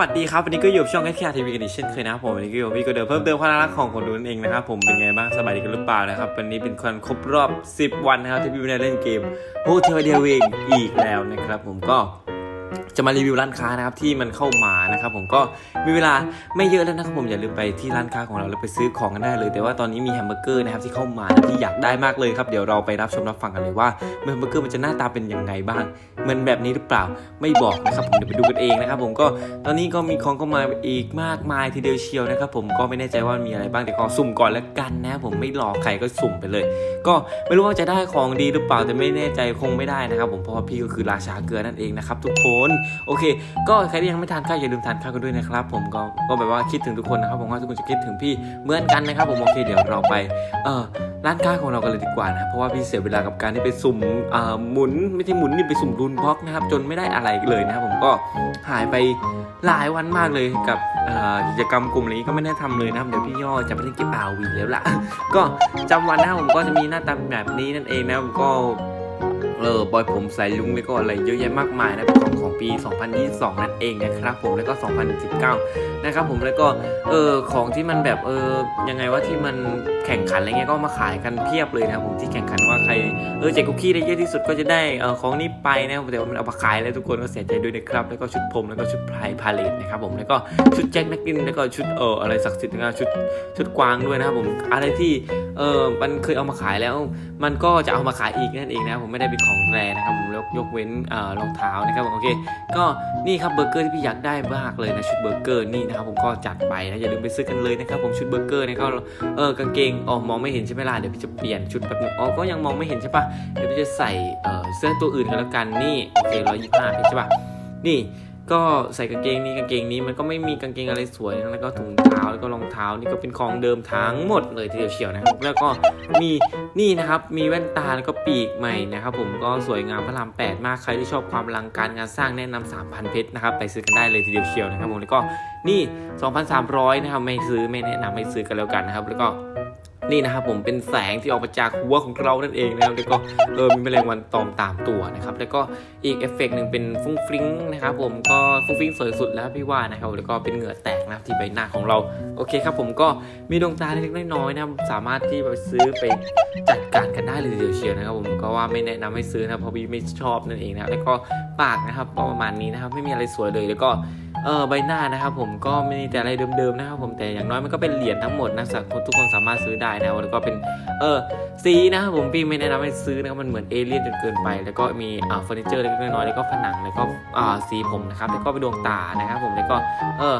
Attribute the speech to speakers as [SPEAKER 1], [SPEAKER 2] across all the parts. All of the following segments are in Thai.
[SPEAKER 1] วัสดีครับวันนี้ก็อยู่ช่องแคทแคทีวีกันอีกเช่นเคยนะครับผมวันนี้ก็อยู่พี่ก็เดิมเพิ่มเติมความน่ารักของคนดูนั่นเองนะครับผมเป็นไงบ้างสบายดีกันหรือเปล่านะครับวันนี้เป็นคนครบรอบ 10 วันนะครับที่พี่ไม่ได้เล่นเกมโฮเทลเดียวเวงอีกแล้วนะครับผมก็ จะมารีวิวร้านค้านะครับที่มันเข้ามานะครับผมก็มีเวลาไม่เยอะแล้วนะครับผมอย่าลืมไปที่ร้านค้าของเราแล้วไปซื้อของกันได้เลย แต่ว่าตอนนี้มีแฮมเบอร์เกอร์นะครับที่เข้ามาที่อยากได้มากเลยครับเดี๋ยวเราไปรับชมรับฟังกันเลยว่าแฮมเบอร์เกอร์มันจะหน้าตาเป็นยังไงบ้างมือนแบบนี้หรือเปล่าไม่บอกนะครับผมเดี๋ยวไปดูกันเองนะครับผมก็ตอนนี้ก็มีของเข้ามาอีกมากมายทีเดียวเชียวนะครับผมก็ไม่แน่ใจว่ามีอะไรบ้างเดี๋ยวขอสุ่มก่อนแล้วกันนะผมไม่หลอใครก็สุ่มไปเลย ก็ไม่รู้ว่าจะได้ของดีหรือเปล่าแต่ไม่แน่ใจคงไม่ได้นะครับผมเพราะว่าพี่ก็คือราชาเกลือนั่นเองนะครับทุกคนโอเค ก็ใครที่ยังไม่ทานข้าวอย่าลืมทานข้าวกันด้วยนะครับ ผมก็ก็แบบว่าคิดถึงทุกคนนะครับผมว่าทุกคนจะคิดถึงพี่เหมือนกันนะครับ ผมโอเคเดี๋ยวเราไปเอ่อร้านค้าของเรากันเลยดีกว่านะเพราะว่าพี่เสียเวลากับการที่ไปสุ่มเอ่อหมุนไม่ใช่หมุนนี่ไปสุ่มรุนบล็อกนะครับ จนไม่ได้อะไรเลยนะครับผมก็หายไปหลายวันมากเลยกับกิจกรรมกลุ่มนี้ก็ไม่ได้ทำเลยนะครับเดี๋ยวพี่ย่อจะไปเล่นกมอาวีแล้วล่ะ ก็จำวันนะผมก็จะมีหน้าตาแบบนี้นั่นเองนะครับก็ เออบอยผมใส่ลุงแล้วก็อะไรเยอะแยะมากมายนะเป็นของของปี 2022 นั่นเองนะครับผมแล้วก็ 2019 นะครับผมแล้วก็เออของที่มันแบบเออยังไงว่าที่มันแข่งขันอะไรเงี้ยก็มาขายกันเพียบเลยนะครับผมที่แข่งขันว่าใครเออแจกคุกกี้ได้เยอะที่สุดก็จะได้เออของนี้ไปนะครับแต่ว่ามันเอามาขายแล้วทุกคนก็เสียใจด้วยนะครับแล้วก็ชุดผมแล้วก็ชุดพายพาเลทนะครับผมแล้วก็ชุดแจ็คนักกินแล้วก็ชุดเอออะไรศักดิ์สิทธิ์นะครับชุดชุดกวางด้วยนะครับผมอะไรที่เออมันเคยเอามาขายแล้ว มันก็จะเอามาขายอีกนั่นเองนะผมไม่ได้เป็นของแรนะครับผมยกยกเว้นเอ่อรองเท้านะครับผมโอเคก็นี่ครับเบอร์เกอร์ที่พี่อยากได้มากเลยนะชุดเบอร์เกอร์นี่นะครับผมก็จัดไปนะอย่าลืมไปซื้อกันเลยนะครับผมชุดเบอร์เกอร์เนี่ยก็เออกางเกงอ๋อมองไม่เห็นใช่ไหมล่ะเดี๋ยวพี่จะเปลี่ยนชุดแบบนึงอ๋อก็ยังมองไม่เห็นใช่ปะเดี๋ยวพี่จะใส่เออเสื้อตัวอื่นกันแล้วกันนี่โอเคร้อยยี่สิบห้าใช่ปะนี่ ก็ใส่กางเกงนี้กางเกงนี้มันก็ไม่มีกางเกงอะไรสวยนะแล้วก็ถุงเท้าแล้วก็รองเท้านี่ก็เป็นของเดิมทั้งหมดเลยทีเดียวเชียวนะครับแล้วก็มีนี่นะครับมีแว่นตาแล้วก็ปีกใหม่นะครับผมก็สวยงามพระรามแปดมากใครที่ชอบความอลังการงานสร้างแนะนำ3,000 เพชรนะครับไปซื้อกันได้เลยทีเดียวเชียวนะครับผมแล้วก็นี่ 2,300 นะครับไม่ซื้อไม่แนะนำไม่ซื้อกันแล้วกันนะครับแล้วก็ นี่นะครับผมเป็นแสงที่ออกมาจากหัวของเรานั่นเองนะครับแล้วก็เออมีแมลงวันตอมตามตัวนะครับแล้วก็อีกเอฟเฟกต์หนึ่งเป็นฟุ้งฟริ้งนะครับผมก็ฟุ้งฟริ้งสวยสุดแล้วพี่ว่านะครับแล้วก็เป็นเหงื่อแตกนะครับที่ใบหน้าของเราโอเคครับผมก็มีดวงตาเล็กๆน้อยๆนะครับสามารถที่ไปซื้อไปจัดการกันได้เลยเดียวเชียวนะครับผมก็ว่าไม่แนะนำให้ซื้อนะเพราะพี่ไม่ชอบนั่นเองนะแล้วก็ปากนะครับก็ประมาณนี้นะครับไม่มีอะไรสวยเลยแล้วก็ เออใบหน้านะครับผมก็ไม่มีแต่อะไรเดิมๆนะครับผมแต่อย่างน้อยมันก็เป็นเหรียญทั้งหมดนะสักทุกคนสามารถซื้อได้นะแล้วก็เป็นเออสีนะครับผมพี่ไม่แนะนำให้ซื้อนะครับมันเหมือนเอเลี่ยนจนเกินไป แล้วก็มีอ่าเฟอร์นิเจอร์เล็กๆน้อยๆแล้วก็ผนังแล้วก็อ่าสีผมนะครับแล้วก็เป็นดวงตานะครับผมแล้วก็เออ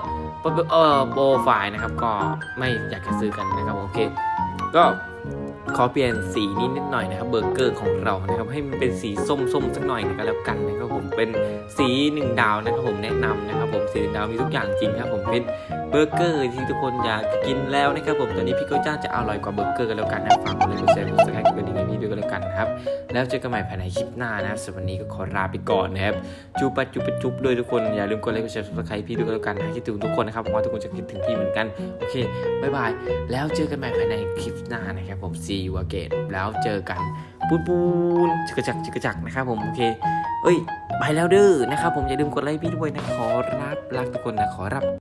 [SPEAKER 1] เออโปรไฟล์นะครับก็ไม่อยากจะซื้อกันนะครับโอเคก็ ขอเปลี่ยนสีนิดนิดหน่อยนะครับเบอร์เกอร์ของเรานะครับ ให้มันเป็นสีส้มๆสักหน่อยนะก็แล้วกันนะครับผมเป็นสีหนึ่งดาวนะครับผมแนะนำนะครับผมสีหนึ่งดาวมีทุกอย่างจริงครับผมเป็น เบอร์เกอร์ที่ทุกคนอยากกินแล้วนะครับผมตอนนี้พี่ก็จ้าจะอร่อยกว่าเบอร์เกอร์กันแล้วกันนะฝากกดไลค์กดแชร์กดซับสไครต์กดกระดิ่งให้พี่ด้วยกันแล้วกันนะครับแล้วเจอกันใหม่ภายในคลิปหน้านะครับสำหรับวันนี้ก็ขอลาไปก่อนนะครับจูปะจูปะจุบด้วยทุกคนอย่าลืมกดไลค์กดแชร์กดซับสไครต์พี่ด้วยกันแล้วกันนะคิดถึงทุกคนนะครับผมว่าทุกคนจะคิดถึงพี่เหมือนกันโอเคบายบายแล้วเจอกันใหม่ภายในคลิปหน้านะครับผม see you again แล้วเจอกันปูนปูนจิกจักจิกจักนะครับผมโอเค เอ้ย ไปแล้วเด้อนะครับผมอย่าลืมกดไลค์พี่ด้วยนะขอรับรักทุกคนนะขอรับ